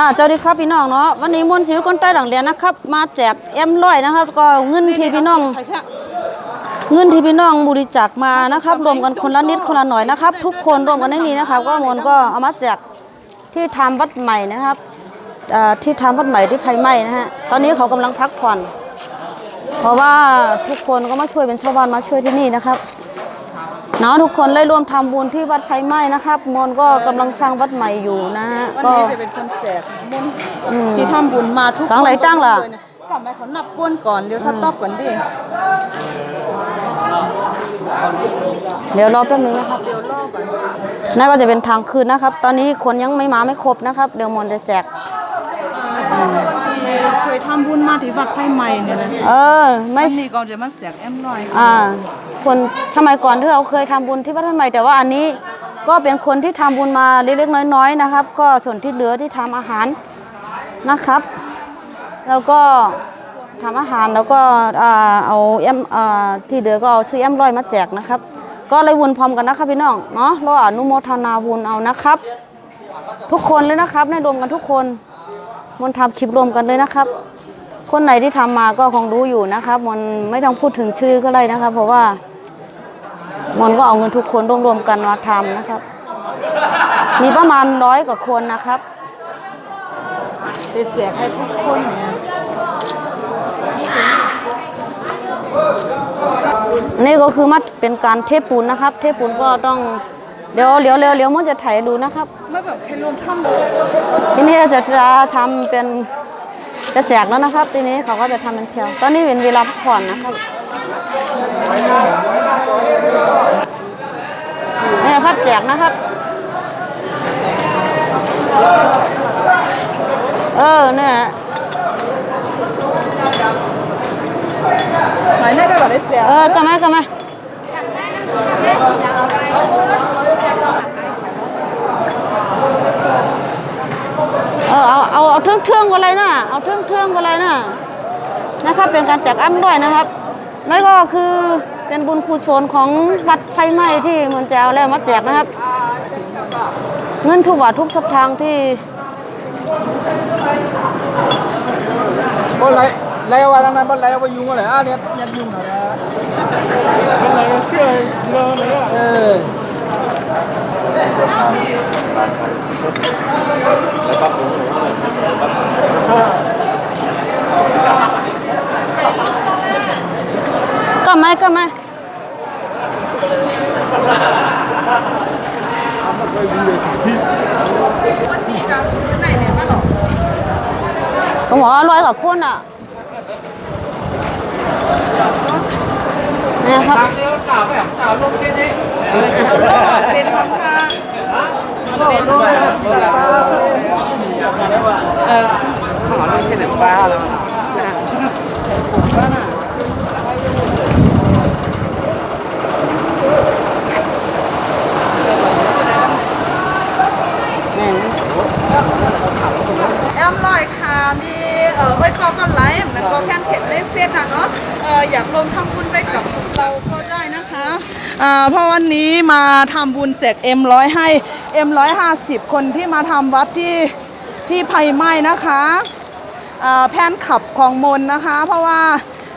อ่าเจ้าดีครับพี่น้องเนาะวันนี้มวลศิลป์คนใต้หลังเรียนนะครับ มาแจกแอมร้อยนะครับ ก็เงินที่พี่น้อง เงินที่พี่น้องบริจาคมานะครับ รวมกันคนละนิดคนละหน่อยนะครับ ทุกคนรวมกันในนี้นะครับ ก็มวลก็เอามาแจกที่ทำวัดใหม่นะครับอ่าที่ทำวัดใหม่ที่ไฟไหม้นะฮะตอนนี้เขากำลังพักผ่อน เพราะว่าทุกคนก็มาช่วยเป็นชาวบ้านมาช่วยที่นี่นะครับ เนาะทุกคนเลยรวมทำบุญที่วัดไฟไหม้นะครับมวลก็กำลังสร้างวัดใหม่อยู่นะฮะวันก็นี้จะเป็นคนแจกมุนที่ทำบุญมาทุกตั้งไหนตั้งล่ะเลยนกลับมาเขานับก้นก่อนเดี๋ยวสต็อปก่อนดิเดี๋ยวรอแป๊บนึงนะครับเดี๋ยวรอก่อนน่าก็จะเป็นทางคืนนะครับ ตอนนี้คนยังไม่มาไม่ครบนะครับ เดี๋ยวมนต์จะแจก ช่วยทำบุญมาที่วัดไผ่ใหม่เนี่ยนะเออ ไม่วันนี้ก็จะมาแจกแอมหน่อยอ่า คนสมัยก่อนที่เราเคยทำบุญที่วัดท่านใหม่แต่ว่าอันนี้ก็เป็นคนที่ทำบุญมาเล็กๆน้อยๆนะครับ ก็ส่วนที่เหลือที่ทำอาหารนะครับ แล้วก็ทำอาหารแล้วก็อ่าเอาแอมอ่าที่เหลือก็เอาซื้อแอมร้อยมาแจกนะครับ ก็เลยวุนพร้อมกันนะครับพี่น้องเนาะเราอนุโมทนาบุญเอานะครับ ทุกคนเลยนะครับในรวมกันทุกคน มนต์ทำคลิปรวมกันเลยนะครับ คนไหนที่ทำมาก็คงรู้อยู่นะครับมันไม่ต้องพูดถึงชื่อก็เลยนะครับ เพราะว่ามันก็เอาเงินทุกคนรวมๆกันมาทำนะครับ มีประมาณร้อยกว่าคนนะครับไปแจกให้ทุกคนเนี่ยนี่ก็คือมัดเป็นการเทปูนนะครับ เทปูนก็ต้อง เดี๋ยวเดี๋ยวเร็วเดี๋ยวมันจะถ่ายดูนะครับไม่แบบให้รวมทำบุญทีนี้จะจะทำเป็นจะแจกแล้วนะครับ ทีนี้เขาก็จะทำเป็นเที่ยวตอนนี้เป็นเวลาพักผ่อนนะครับนี่ครับแจกนะครับ เออเนี่ยหมายในก็แบบได้แจกเออกลับมากลับมาเออ เอาเอาเอาเทื่องเทื่องกันเลยนะเอาเทื่องเทื่องกันเลยนะนะครับเป็นการแจกอ้ำด้วยนะครับ แล้วก็คือเป็นบุญกุศลของวัดไฟไหม้ที่มันจะเอาแล้วมาแจกนะครับ เงินทุกบาททุกสตางค์ที่บนไรไรเอาไว้ทางนั้นบนไรเอาไปยุงอะไรอะเนี่ยยัดยุงหน่อยนะบนไรก็เชื่อเยอะเลยอะเออ กลับมาก็มาผมบอกว่าร้อยกว่าคนอะ นี่ยครับเป็นของทางเนี่ย แอมลอยค่ะมีเอ่อไว้ก็ก็ไลฟ์แล้วก็แคนเทนได้เฟซนะเนาะเอ่ออยากรวมทำบุญไปกับเราก็ได้นะคะอ่าเพราะวันนี้มา ทำบุญเสกเอ็มร้อยให้เอ็มร้อยห้าสิบคนที่มาทำวัดที่ที่ไผ่ไหม้นะคะอ่าแพนขับของมนนะคะ เพราะว่า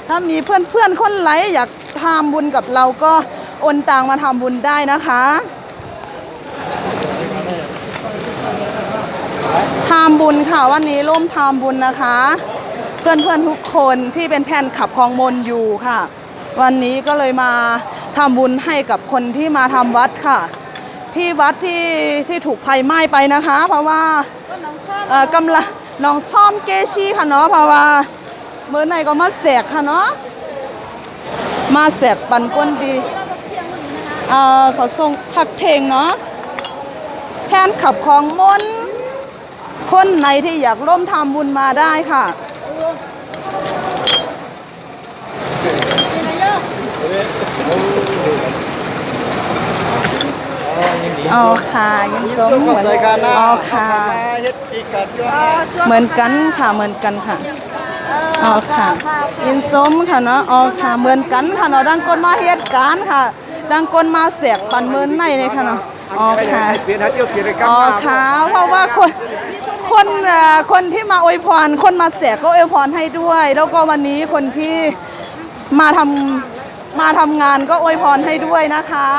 ถ้ามีเพื่อนๆคนไหลอยากทำบุญกับเราก็โอนตังมาทำบุญได้นะคะทำบุญค่ะวันนี้ร่วมทำบุญนะคะ เพื่อนเพื่อนๆทุกคนที่เป็นแผ่นขับของมนอยู่ค่ะ วันนี้ก็เลยมา ทำบุญให้กับคนที่มาทำวัดค่ะ ที่วัดที่ที่ถูกไฟไหม้ไปนะคะ เพราะว่าเอ่อกำลังน้องซ่อมเกชีค่ะเนาะเพราะว่าเมื่อไหนก็มาแจกค่ะเนาะมาแจกปันก้นดีเอ่อขอส่งผักเทงเนาะแทนขับของมนคนไหนที่อยากร่วมทำบุญมาได้ค่ะ เอาค่ะยังสมเหมือนใจกันนะเอาค่ะเฮ็ดอีกกันด้วยเหมือนกันค่ะเหมือนกันค่ะเอาค่ะยินสมค่ะเนาะเอาค่ะเหมือนกันค่ะเนาะดังคนมาเหตุการณ์ค่ะ ดังคนมาแสกปันเมินในเลยค่ะเนาะอ๋อค่ะเปลี่ยนหาเที่ยวเปลี่ยนกรรมอ๋อมาค่ะเพราะว่าคนคคนเอ่อคนที่มาอวยพรคนมาแจกก็อวยพรให้ด้วย แล้วก็วันนี้คนที่มาทำมาทำงานก็อวยพรให้ด้วยนะคะ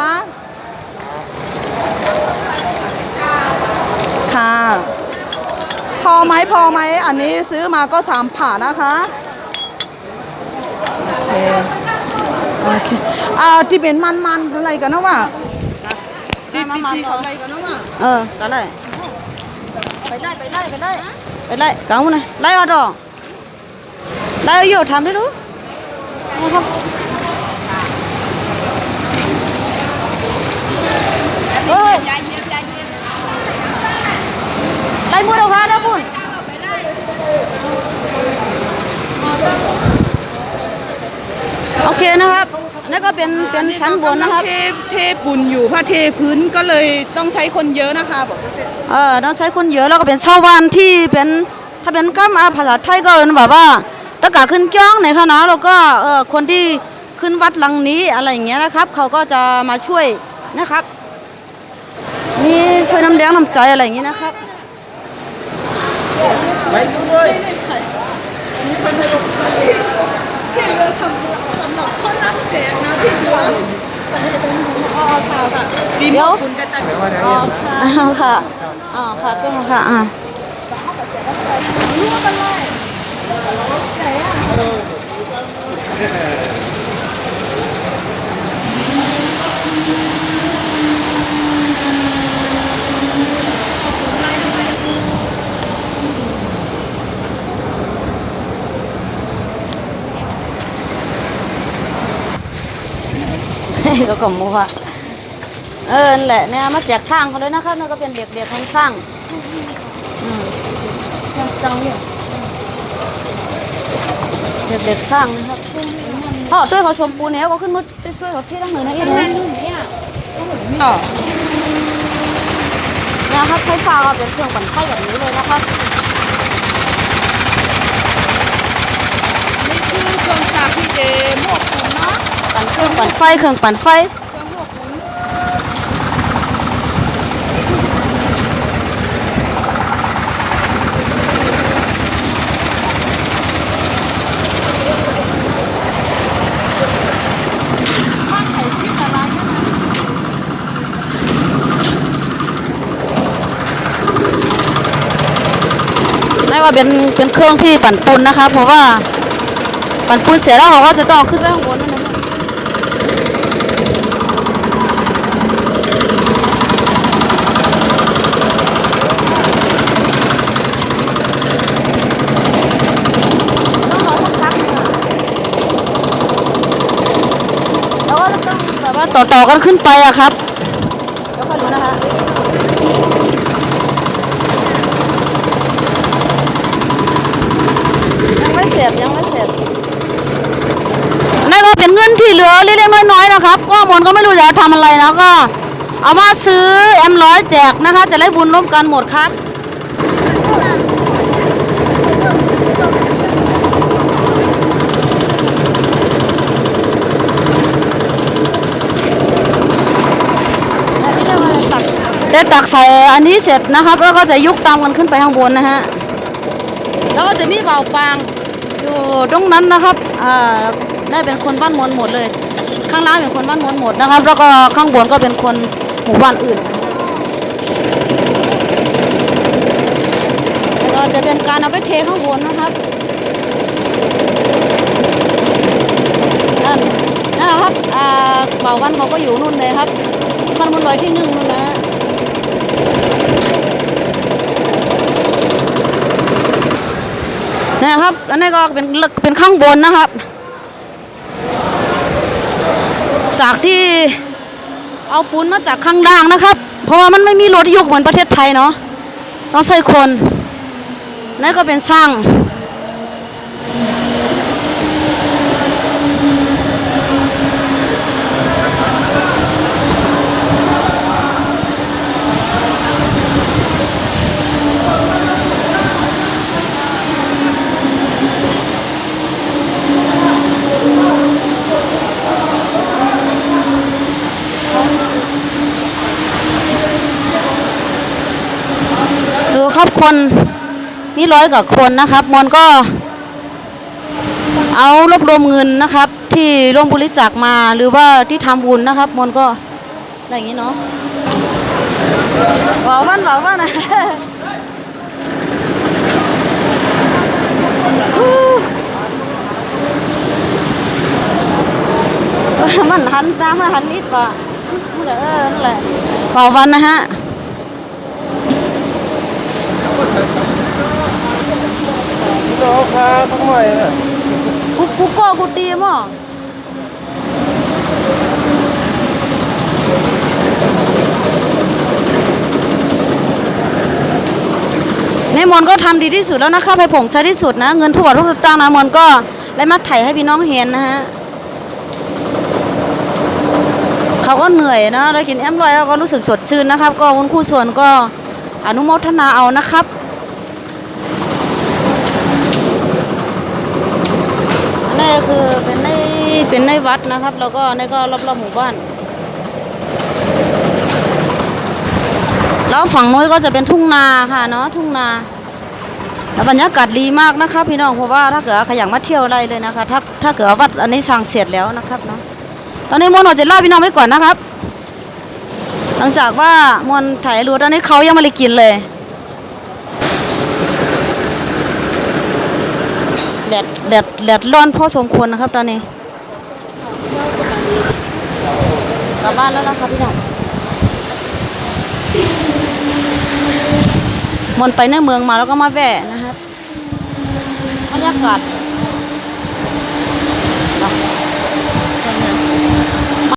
ค่ะ พอ ไหมพอไหมอันนี้ซื้อมาก็สามผ่านะคะโอเคโอเคอ่าที่เป็นมันมันๆอะไรกันนะวะที่ที่เขาอะไรกันนะวะเออก็ได้ไปไล่ไปไล่ไปไล่ไปไล่เก้ามาเลยไล่เอาดอกไล่เอาอยู่ทำได้ดูนะครับเฮ้ย ไล่มุดเอาค่ะได้บุญโอเคนะครับนั่นก็เป็นเป็นชั้นบนนะครับ เทเทปุ่นอยู่พระเทพื้นก็เลยต้องใช้คนเยอะนะคะบอกเออต้องใช้คนเยอะแล้วก็เป็นชาวบ้านที่เป็นถ้าเป็นกำอาภาษาไทยก็เป็นแบบว่าตะกาขึ้นจ้องในคณะแล้วก็เออคนที่ขึ้นวัดหลังนี้อะไรอย่างเงี้ยนะครับ เขาก็จะมาช่วยนะครับมีช่วยน้ำแดงน้ำใจอะไรอย่างงี้นะครับ ไปยุ่งเลยเดี๋ยวคุณกระจายเดี๋ยวว่าเดี๋ยวอ้าวค่ะอ๋อค่ะเจ้าค่ะอ่าก็ กลมว่าเออนั่นแหละเนี่ยมาแจกสร้างเขาเลยนะครับนั่นก็เป็นเด็กๆของสร้างอืมจังเนี่ยเด็กๆสร้างนะครับพ่อด้วยเขาชมปูเนี่ยก็ขึ้นมุดด้วยเขาที่ตั้งหนึ่งนะอีกนะอ๋อเนี่ยครับใช้ฟ้าเป็นเครื่องปั่นไฟแบบนี้เลยนะครับนี่คือเครื่องจักรที่เดมวกคุณเนะ ปั่นเครื่องปั่นไฟเครื่องปั่นไฟไม่ว่าเป็นเป็นเครื่องที่ปั่นปูนนะคะ เพราะว่าปั่นปูนเสร็จแล้วเขาก็จะต้องขึ้นไปข้างบนนั่นนะคะแล้วก็จะต้องแบบว่า ต่อๆกันขึ้นไปอะครับแล้วก็ดูนะคะยังไม่เสร็จยังไม่เสร็จนั่นก็เป็นเงินที่เหลือเล็กๆน้อยๆนะครับก็มนก็ไม่รู้จะทำอะไรนะก็ เอามาซื้อแอมร้อยแจกนะคะ จะได้บุญร่วมกันหมดครับ ได้ ตักใส่อันนี้เสร็จนะครับ แล้วก็จะยุกตามกันขึ้นไปข้างบนนะฮะแล้วก็จะมีเบาปางอยู่ตรงนั้นนะครับอ่าได้เป็นคนบ้านมนหมดเลย ข้างล่างเป็นคนบ้านมนหมดนะครับ แล้วก็ข้างบนก็เป็นคนหมู่บ้านอื่นแล้วก็จะเป็นการเอาไปเทข้างบนนะครับนั่นนะครับอ่าเบาวันเขาก็อยู่นู่นเลยครับข้างบนลอยที่หนึ่งนู่นนะ นะครับ อันนี้ก็เป็นเป็นข้างบนนะครับ จากที่เอาปูนมาจากข้างล่างนะครับ เพราะว่ามันไม่มีรถยกเหมือนประเทศไทยเนาะต้องใช้คนนั่นก็เป็นสร้าง ดู คนมีร้อยกว่าคนนะครับมนก็ เอารวบรวมเงินนะครับ ที่ร่วมบริจาคมาหรือว่าที่ทำบุญนะครับมนก็อะไรอย่างนี้เนาะหวาวันหวาวันนะมันหันน้ำมาหันนิดกว่านั่นแหละเออนั่นแหละหวาววันนะฮะ ก็ค้าทั้งหมดน่ะกูกูโก้กูตีมั้งในมนก็ทำดีที่สุดแล้วนะคะไปผงใช้ที่สุดนะ เงินทุกบาททุกสตางค์นะมอนก็เลยมาไถ่ให้พี่น้องเห็นนะฮะเขาก็เหนื่อยนะได้กินแอมลอยแล้วก็รู้สึกสดชื่นนะครับ ก็คุณครูส่วนก็ อนุโมทนาเอานะครับนี่คือเป็นในเป็นในวัดนะครับ แล้วก็นี่ก็รอบๆหมู่บ้านแล้วฝั่งโน้นก็จะเป็นทุ่งนาค่ะเนาะทุ่งนาแล้วบรรยากาศดีมากนะคะพี่น้องเพราะว่าถ้าเกิดใครอยากมาเที่ยวอะไรเลยนะคะ ถ้าถ้าเกิดวัดอันนี้สร้างเสร็จแล้วนะครับเนาะตอนนี้มวนจะเล่าพี่น้องไว้ก่อนนะครับ หลังจากว่ามวนถ่ายรูปตอนนี้เขายังไม่ได้กินเลยแดดแดดแดดร้อนพอสมควรนะครับตอนนี้กลับบ้านแล้วนะครับพี่น้องมนไปในเมืองมาแล้วก็มาแวะนะครับบรรยากาศ